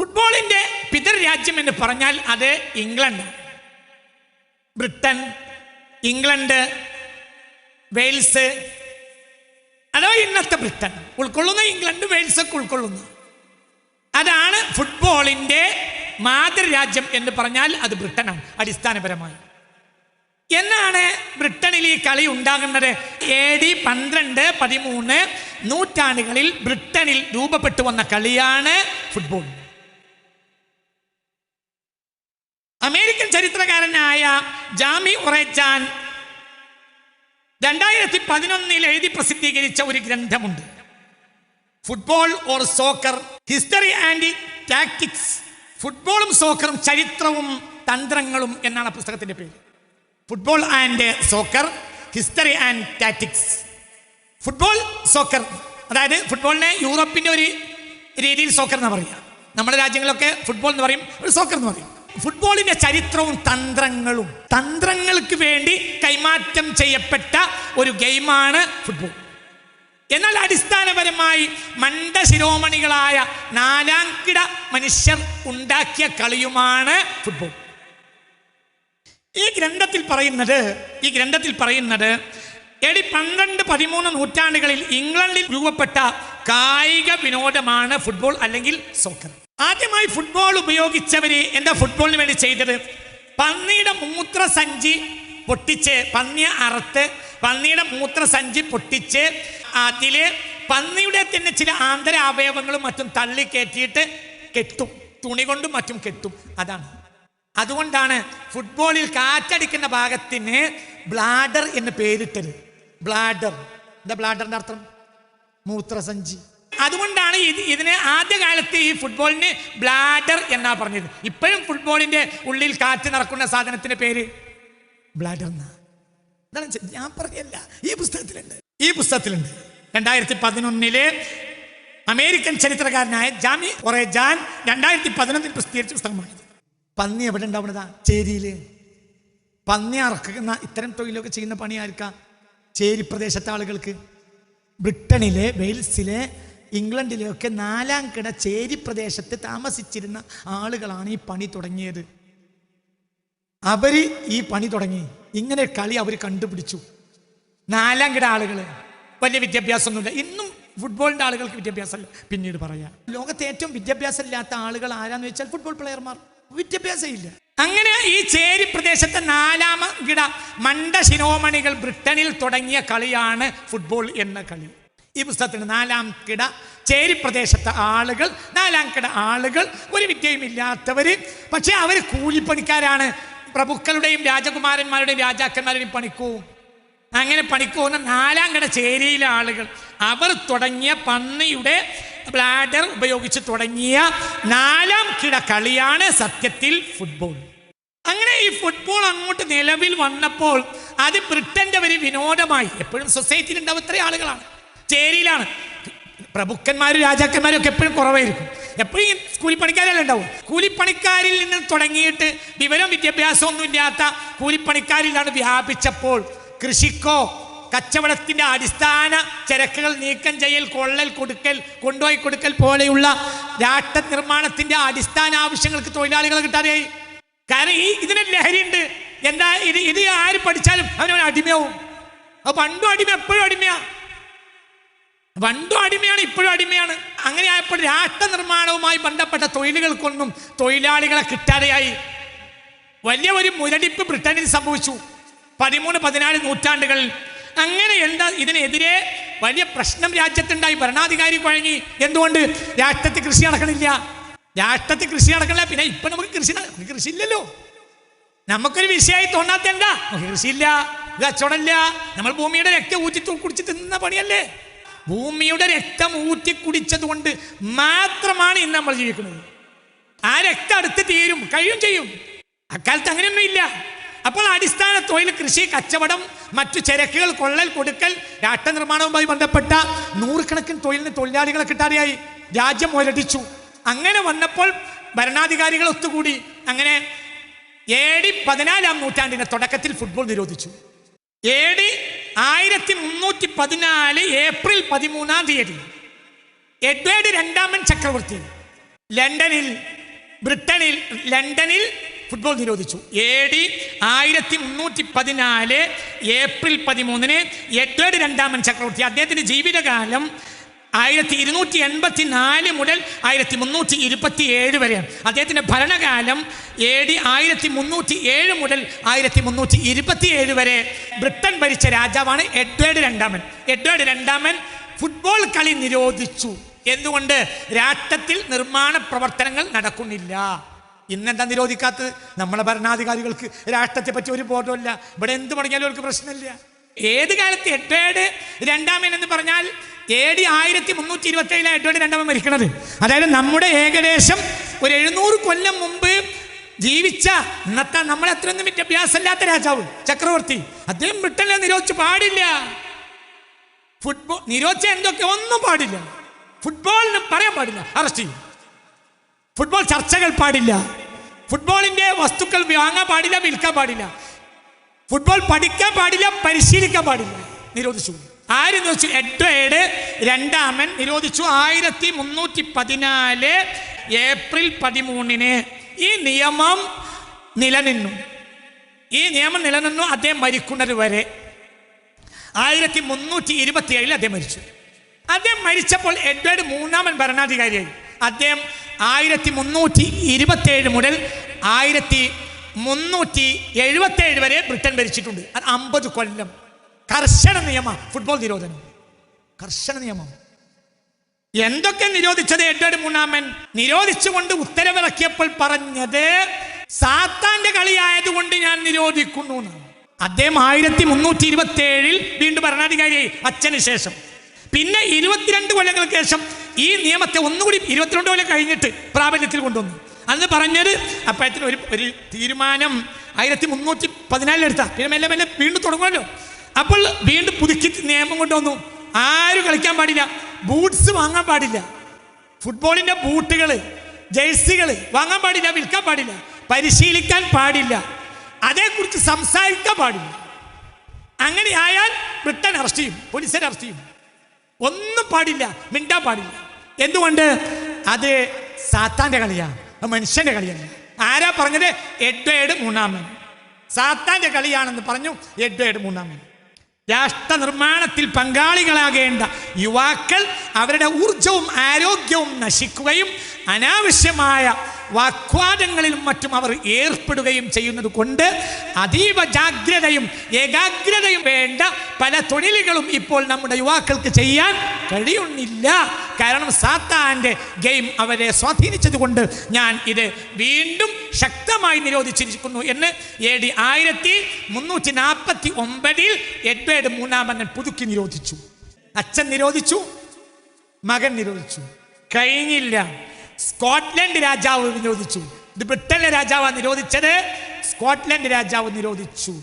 ഫുട്ബോളിന്റെ പിതൃരാജ്യം എന്ന് പറഞ്ഞാൽ അത് ഇംഗ്ലണ്ട്. ബ്രിട്ടൻ ഇംഗ്ലണ്ട് വെയിൽസ് അതോ ഇന്നത്തെ ബ്രിട്ടൻ ഉൾക്കൊള്ളുന്ന ഇംഗ്ലണ്ട് വെയിൽസ് ഒക്കെ ഉൾക്കൊള്ളുന്നു. അതാണ് ഫുട്ബോളിന്റെ മാതൃരാജ്യം എന്ന് പറഞ്ഞാൽ അത് ബ്രിട്ടനാണ് അടിസ്ഥാനപരമായി. എന്നാണ് ബ്രിട്ടനിൽ ഈ കളി ഉണ്ടാകുന്നത്? എ ഡി പന്ത്രണ്ട് പതിമൂന്ന് നൂറ്റാണ്ടുകളിൽ ബ്രിട്ടനിൽ രൂപപ്പെട്ടു വന്ന കളിയാണ് ഫുട്ബോൾ. അമേരിക്കൻ ചരിത്രകാരനായ ജാമി ഉറേജാൻ രണ്ടായിരത്തി പതിനൊന്നിൽ എഴുതി പ്രസിദ്ധീകരിച്ച ഒരു ഗ്രന്ഥമുണ്ട്. Football or soccer history and tactics ഫുട്ബോളും സോക്കറും ചരിത്രവും തന്ത്രങ്ങളും എന്നാണ് പുസ്തകത്തിന്റെ പേര്. Football and soccer history and tactics football soccer അതായത് ഫുട്ബോളിനെ യൂറോപ്പിന്റെ ഒരു രീതിയിൽ സോക്കർ എന്ന് പറയുക. നമ്മുടെ രാജ്യങ്ങളൊക്കെ ഫുട്ബോൾ എന്ന് പറയും ഒരു സോക്കർ എന്ന് പറയും. ഫുട്ബോളിന്റെ ചരിത്രവും തന്ത്രങ്ങളും. തന്ത്രങ്ങൾക്ക് വേണ്ടി കൈമാറ്റം ചെയ്യപ്പെട്ട ഒരു ഗെയിമാണ് ഫുട്ബോൾ എന്നാൽ അടിസ്ഥാനപരമായി മണ്ട ശിരോമണികളായ നാലാംകിട മനുഷ്യർ ഉണ്ടാക്കിയ കളിയുമാണ് ഫുട്ബോൾ ഈ ഗ്രന്ഥത്തിൽ പറയുന്നത് ഈ ഗ്രന്ഥത്തിൽ പറയുന്നത് എടി പന്ത്രണ്ട് പതിമൂന്ന് നൂറ്റാണ്ടുകളിൽ ഇംഗ്ലണ്ടിൽ രൂപപ്പെട്ട കായിക വിനോദമാണ് ഫുട്ബോൾ അല്ലെങ്കിൽ സോക്കർ ആദ്യമായി ഫുട്ബോൾ ഉപയോഗിച്ചവര് എന്താ ഫുട്ബോളിന് വേണ്ടി ചെയ്തത്? പന്നിയുടെ മൂത്രസഞ്ചി പൊട്ടിച്ച് പന്നിയെ അറുത്ത് പന്നിയുടെ മൂത്രസഞ്ചി പൊട്ടിച്ച് അതിൽ പന്നിയുടെ തന്നെ ചില ആന്തര അവയവങ്ങളും മറ്റും തള്ളി കയറ്റിയിട്ട് കെട്ടും. തുണി കൊണ്ടും മറ്റും കെട്ടും. അതാണ്. അതുകൊണ്ടാണ് ഫുട്ബോളിൽ കാറ്റടിക്കുന്ന ഭാഗത്തിന് ബ്ലാഡർ എന്ന് പേരിട്ടത്. ബ്ലാഡർ എന്താ ബ്ലാഡറിന്റെ അർത്ഥം? മൂത്രസഞ്ചി. അതുകൊണ്ടാണ് ഇത് ഇതിന് ആദ്യകാലത്ത് ഈ ഫുട്ബോളിന് ബ്ലാഡർ എന്നാ പറഞ്ഞത്. ഇപ്പോഴും ഫുട്ബോളിന്റെ ഉള്ളിൽ കാറ്റ് നടക്കുന്ന സാധനത്തിന്റെ പേര് ബ്ലാഡർ എന്നാ. ഞാൻ പറയല്ല ഈ പുസ്തകത്തിലുണ്ട്. ഈ പുസ്തകത്തിലുണ്ട്. രണ്ടായിരത്തി പതിനൊന്നിലെ അമേരിക്കൻ ചരിത്രകാരനായ ജാമി ഒറേജാൻ രണ്ടായിരത്തി പതിനൊന്നിൽ പ്രസിദ്ധീകരിച്ച പുസ്തകമാണിത് പന്നി എവിടെ ഉണ്ടാവുന്നതാ? ചേരിയിൽ. പന്നി അറക്കുന്ന ഇത്തരം തൊഴിലൊക്കെ ചെയ്യുന്ന പണി ആർക്കാ? ചേരി പ്രദേശത്തെ ആളുകൾക്ക്. ബ്രിട്ടനിലെ വെയിൽസിലെ ഇംഗ്ലണ്ടിലെയൊക്കെ നാലാം കിട ചേരി പ്രദേശത്ത് താമസിച്ചിരുന്ന ആളുകളാണ് ഈ പണി തുടങ്ങിയത്. അവർ ഈ പണി തുടങ്ങി. ഇങ്ങനെ കളി അവർ കണ്ടുപിടിച്ചു. നാലാം കിട ആളുകൾ വലിയ വിദ്യാഭ്യാസമൊന്നുമില്ല. ഇന്നും ഫുട്ബോളിന്റെ ആളുകൾക്ക് വിദ്യാഭ്യാസമല്ല. പിന്നീട് പറയാം. ലോകത്തെ ഏറ്റവും വിദ്യാഭ്യാസം ഇല്ലാത്ത ആളുകൾ ആരാന്ന് വെച്ചാൽ ഫുട്ബോൾ പ്ലെയർമാർ വിദ്യാഭ്യാസം ഇല്ല. അങ്ങനെ ഈ ചേരി പ്രദേശത്തെ നാലാം കിട മണ്ട ശിരോമണികൾ ബ്രിട്ടനിൽ തുടങ്ങിയ കളിയാണ് ഫുട്ബോൾ എന്ന കളി. ഈ പുസ്തകത്തിന് നാലാം കിട ചേരി പ്രദേശത്തെ ആളുകൾ നാലാം കിട ആളുകൾ ഒരു വിദ്യയും ഇല്ലാത്തവർ പക്ഷേ അവർ കൂലിപ്പണിക്കാരാണ്. പ്രഭുക്കളുടെയും രാജകുമാരന്മാരുടെയും രാജാക്കന്മാരുടെയും പണിക്കവും അങ്ങനെ പണിക്ക് നാലാം കിട ചേരിയിലെ ആളുകൾ. അവർ തുടങ്ങിയ പന്നിയുടെ ബ്ലാഡർ ഉപയോഗിച്ച് തുടങ്ങിയ നാലാം കിട കളിയാണ് സത്യത്തിൽ ഫുട്ബോൾ അങ്ങനെ ഈ ഫുട്ബോൾ അങ്ങോട്ട് നിലവിൽ വന്നപ്പോൾ അത് ബ്രിട്ടന്റെ ഒരു വിനോദമായി. എപ്പോഴും സൊസൈറ്റിയിൽ ഉണ്ടാവും ഇത്രയും ആളുകളാണ്. ചേരിയിലാണ് പ്രഭുക്കന്മാരും രാജാക്കന്മാരും ഒക്കെ എപ്പോഴും കുറവായിരിക്കും. എപ്പോഴും കൂലിപ്പണിക്കാരല്ലേ ഉണ്ടാവും? കൂലിപ്പണിക്കാരിൽ നിന്ന് തുടങ്ങിയിട്ട് വിവരം വിദ്യാഭ്യാസമൊന്നും ഇല്ലാത്ത കൂലിപ്പണിക്കാരിലാണ് വ്യാപിച്ചപ്പോൾ കൃഷിക്കോ കച്ചവടത്തിന്റെ അടിസ്ഥാന ചരക്കുകൾ നീക്കം ചെയ്യൽ കൊള്ളൽ കൊടുക്കൽ കൊണ്ടുപോയി കൊടുക്കൽ പോലെയുള്ള രാഷ്ട്ര നിർമ്മാണത്തിന്റെ അടിസ്ഥാന ആവശ്യങ്ങൾക്ക് തൊഴിലാളികൾ കിട്ടാതെയായി. കാരണം ഈ ഇതിന് ഉണ്ട് എന്താ ഇത് ഇത് ആര് പഠിച്ചാലും അവനവൻ അടിമയാവും. അപ്പൊ പണ്ടും അടിമ എപ്പോഴും അടിമയാ. പണ്ടും അടിമയാണ് ഇപ്പോഴും അടിമയാണ്. അങ്ങനെ ആയപ്പോൾ രാഷ്ട്ര നിർമ്മാണവുമായി ബന്ധപ്പെട്ട തൊഴിലുകൾക്കൊന്നും തൊഴിലാളികളെ കിട്ടാതെയായി. വലിയ ഒരു മുരടിപ്പ് ബ്രിട്ടനിൽ സംഭവിച്ചു. പതിമൂന്ന് പതിനാല് നൂറ്റാണ്ടുകളിൽ. അങ്ങനെ എന്താ ഇതിനെതിരെ വലിയ പ്രശ്നം രാജ്യത്തുണ്ടായി. ഭരണാധികാരി കുഴങ്ങി. എന്തുകൊണ്ട്? രാഷ്ട്രത്തിൽ കൃഷി നടക്കണില്ല. രാഷ്ട്രത്തിൽ കൃഷി നടക്കണില്ല. പിന്നെ ഇപ്പൊ നമുക്ക് കൃഷി കൃഷി ഇല്ലല്ലോ. നമുക്കൊരു വിഷയമായി തോന്നാത്ത എന്താ? കൃഷിയില്ല. കച്ചവടമില്ല നമ്മൾ ഭൂമിയുടെ രക്തം ഊറ്റി കുടിച്ച് തിന്ന പണിയല്ലേ? ഭൂമിയുടെ രക്തം ഊറ്റി കുടിച്ചത് കൊണ്ട് മാത്രമാണ് ഇന്ന് നമ്മൾ ജീവിക്കുന്നത്. ആ രക്തം അടുത്ത് തീരും കഴിയും ചെയ്യും. അക്കാലത്ത് അങ്ങനെയൊന്നും ഇല്ല അപ്പോൾ അടിസ്ഥാന തൊഴിൽ കൃഷി കച്ചവടം മറ്റു ചരക്കുകൾ കൊള്ളൽ കൊടുക്കൽ രാഷ്ട്ര നിർമ്മാണവുമായി ബന്ധപ്പെട്ട നൂറുകണക്കിന് തൊഴിലിന് തൊഴിലാളികളെ കിട്ടാതെയായി. രാജ്യം മുരടിച്ചു അങ്ങനെ വന്നപ്പോൾ ഭരണാധികാരികൾ ഒത്തുകൂടി. അങ്ങനെ ഏ ഡി പതിനാലാം നൂറ്റാണ്ടിന്റെ തുടക്കത്തിൽ ഫുട്ബോൾ നിരോധിച്ചു. ഏ ഡി ആയിരത്തി മുന്നൂറ്റി പതിനാല് ഏപ്രിൽ പതിമൂന്നാം തീയതി. എഡ്വേർഡ് രണ്ടാമൻ ചക്രവർത്തി ലണ്ടനിൽ ബ്രിട്ടനിൽ ലണ്ടനിൽ ഫുട്ബോൾ നിരോധിച്ചു. എ ഡി ആയിരത്തി മുന്നൂറ്റി പതിനാല് ഏപ്രിൽ പതിമൂന്നിന് എഡ്വേർഡ് രണ്ടാമൻ ചക്രവർത്തി. അദ്ദേഹത്തിന്റെ ജീവിതകാലം ആയിരത്തി ഇരുന്നൂറ്റി എൺപത്തി നാല് മുതൽ ആയിരത്തി മുന്നൂറ്റി ഇരുപത്തി ഏഴ് വരെയാണ്. അദ്ദേഹത്തിന്റെ ഭരണകാലം എ ഡി ആയിരത്തി മുന്നൂറ്റി ഏഴ് മുതൽ ആയിരത്തി മുന്നൂറ്റി ഇരുപത്തി ഏഴ് വരെ ബ്രിട്ടൻ ഭരിച്ച രാജാവാണ് എഡ്വേർഡ് രണ്ടാമൻ. എഡ്വേർഡ് രണ്ടാമൻ ഫുട്ബോൾ കളി നിരോധിച്ചു. എന്തുകൊണ്ട്? രാഷ്ട്രത്തിൽ നിർമ്മാണ പ്രവർത്തനങ്ങൾ നടക്കുന്നില്ല. ഇന്നെന്താ നിരോധിക്കാത്തത്? നമ്മളെ ഭരണാധികാരികൾക്ക് രാഷ്ട്രത്തെ പറ്റി ഒരു ബോധമില്ല ഇവിടെ എന്ത് പറഞ്ഞാലും അവർക്ക് പ്രശ്നമില്ല. ഏത് കാലത്ത് എഡ്വേർഡ് രണ്ടാമൻ എന്ന് പറഞ്ഞാൽ എ ഡി ആയിരത്തി മുന്നൂറ്റി ഇരുപത്തി ഏഴിലാണ് എഡ്വേർഡ് രണ്ടാമൻ മരിക്കുന്നത് അതായത് നമ്മുടെ ഏകദേശം ഒരു എഴുന്നൂറ് കൊല്ലം മുമ്പ് ജീവിച്ച ഇന്നത്തെ നമ്മളെ അത്രയൊന്നും വിദ്യാഭ്യാസമില്ലാത്ത രാജാവ് ചക്രവർത്തി. അദ്ദേഹം ബ്രിട്ടനെ നിരോധിച്ച് പാടില്ല. ഫുട്ബോൾ നിരോധിച്ച എന്തൊക്കെ ഒന്നും പാടില്ല. ഫുട്ബോളിന് പറയാൻ പാടില്ല. അറസ്റ്റ് ചെയ്യും. ഫുട്ബോൾ ചർച്ചകൾ പാടില്ല. ഫുട്ബോളിന്റെ വസ്തുക്കൾ വാങ്ങാൻ പാടില്ല വിൽക്കാൻ പാടില്ല. ഫുട്ബോൾ പഠിക്കാൻ പാടില്ല പരിശീലിക്കാൻ പാടില്ല. നിരോധിച്ചു. ആര് നിരോധിച്ചു എഡ്വേഡ് രണ്ടാമൻ നിരോധിച്ചു ആയിരത്തി മുന്നൂറ്റി പതിനാല് ഏപ്രിൽ പതിമൂന്നിന്. ഈ നിയമം നിലനിന്നു. ഈ നിയമം നിലനിന്നു അദ്ദേഹം മരിക്കുന്നത് വരെ. ആയിരത്തി മുന്നൂറ്റി ഇരുപത്തി ഏഴിൽ അദ്ദേഹം മരിച്ചു. അദ്ദേഹം മരിച്ചപ്പോൾ എഡ്വേർഡ് മൂന്നാമൻ ഭരണാധികാരിയായി. അദ്ദേഹം ആയിരത്തി മുന്നൂറ്റി ഇരുപത്തി ഏഴ് മുതൽ ആയിരത്തി മുന്നൂറ്റി എഴുപത്തി ഏഴ് വരെ ബ്രിട്ടൻ ഭരിച്ചിട്ടുണ്ട്. അത് അമ്പത് കൊല്ലം. കർശന നിയമം ഫുട്ബോൾ നിരോധനം. കർശന നിയമം. എന്തൊക്കെ നിരോധിച്ചത് എഡ്വേർഡ് മൂന്നാമൻ? നിരോധിച്ചുകൊണ്ട് ഉത്തരവിറക്കിയപ്പോൾ പറഞ്ഞത് സാത്താന്റെ കളിയായതുകൊണ്ട് ഞാൻ നിരോധിക്കുന്നു അദ്ദേഹം ആയിരത്തി മുന്നൂറ്റി ഇരുപത്തി ഏഴിൽ വീണ്ടും ഭരണാധികാരിയായി അച്ഛന് ശേഷം. പിന്നെ ഇരുപത്തിരണ്ട് കൊല്ലങ്ങൾക്ക് ശേഷം ഈ നിയമത്തെ ഒന്നുകൂടി ഇരുപത്തിരണ്ട് കൊല്ലം കഴിഞ്ഞിട്ട് പ്രാബല്യത്തിൽ കൊണ്ടുവന്നു. അന്ന് പറഞ്ഞത് അപ്പോഴത്തിന് ഒരു ഒരു തീരുമാനം ആയിരത്തി മുന്നൂറ്റി പതിനാലിലെടുത്ത പിന്നെ മെല്ലെ മെല്ലെ വീണ്ടും തുടങ്ങുമല്ലോ. അപ്പോൾ വീണ്ടും പുതുക്കി നിയമം കൊണ്ടുവന്നു ആരും കളിക്കാൻ പാടില്ല. ബൂട്ട്സ് വാങ്ങാൻ പാടില്ല. ഫുട്ബോളിന്റെ ബൂട്ടുകൾ ജേഴ്സികൾ വാങ്ങാൻ പാടില്ല വിൽക്കാൻ പാടില്ല. പരിശീലിക്കാൻ പാടില്ല. അതേക്കുറിച്ച് സംസാരിക്കാൻ പാടില്ല. അങ്ങനെ ആയാൽ ബ്രിട്ടൻ അറസ്റ്റ് ചെയ്യും പോലീസുകാർ അറസ്റ്റ് ചെയ്യും. ഒന്നും പാടില്ല മിണ്ടാൻ പാടില്ല. എന്തുകൊണ്ട്? അത് സാത്താന്റെ കളിയാണ് മനുഷ്യന്റെ കളിയല്ല ആരാ പറഞ്ഞത്? എഡ്വേഡ് മൂന്നാമൻ. സാത്താന്റെ കളിയാണെന്ന് പറഞ്ഞു എഡ്വേഡ് മൂന്നാമൻ. രാഷ്ട്ര നിർമ്മാണത്തിൽ പങ്കാളികളാകേണ്ട യുവാക്കൾ അവരുടെ ഊർജവും ആരോഗ്യവും നശിക്കുകയും അനാവശ്യമായ വാഗ്വാദങ്ങളിലും മറ്റും അവർ ഏർപ്പെടുകയും ചെയ്യുന്നത് കൊണ്ട് അതീവ ജാഗ്രതയും ഏകാഗ്രതയും വേണ്ട പല തൊഴിലുകളും ഇപ്പോൾ നമ്മുടെ യുവാക്കൾക്ക് ചെയ്യാൻ കഴിയുന്നില്ല. കാരണം സാത്താന്റെ ഗെയിം അവരെ സ്വാധീനിച്ചതുകൊണ്ട് ഞാൻ ഇത് വീണ്ടും ശക്തമായി നിരോധിച്ചിരിക്കുന്നു എന്ന് എ ഡി ആയിരത്തി മുന്നൂറ്റി നാൽപ്പത്തി ഒമ്പതിൽ എഡ്വേർഡ് മൂന്നാമൻ പുതുക്കി നിരോധിച്ചു. അച്ഛൻ നിരോധിച്ചു മകൻ നിരോധിച്ചു. കഴിഞ്ഞില്ല. സ്കോട്ട്ലൻഡ് രാജാവ് നിരോധിച്ചു. ബ്രിട്ടനിലെ രാജാവാണ് നിരോധിച്ചത്. സ്കോട്ട്ലൻഡ് രാജാവ് നിരോധിച്ചു.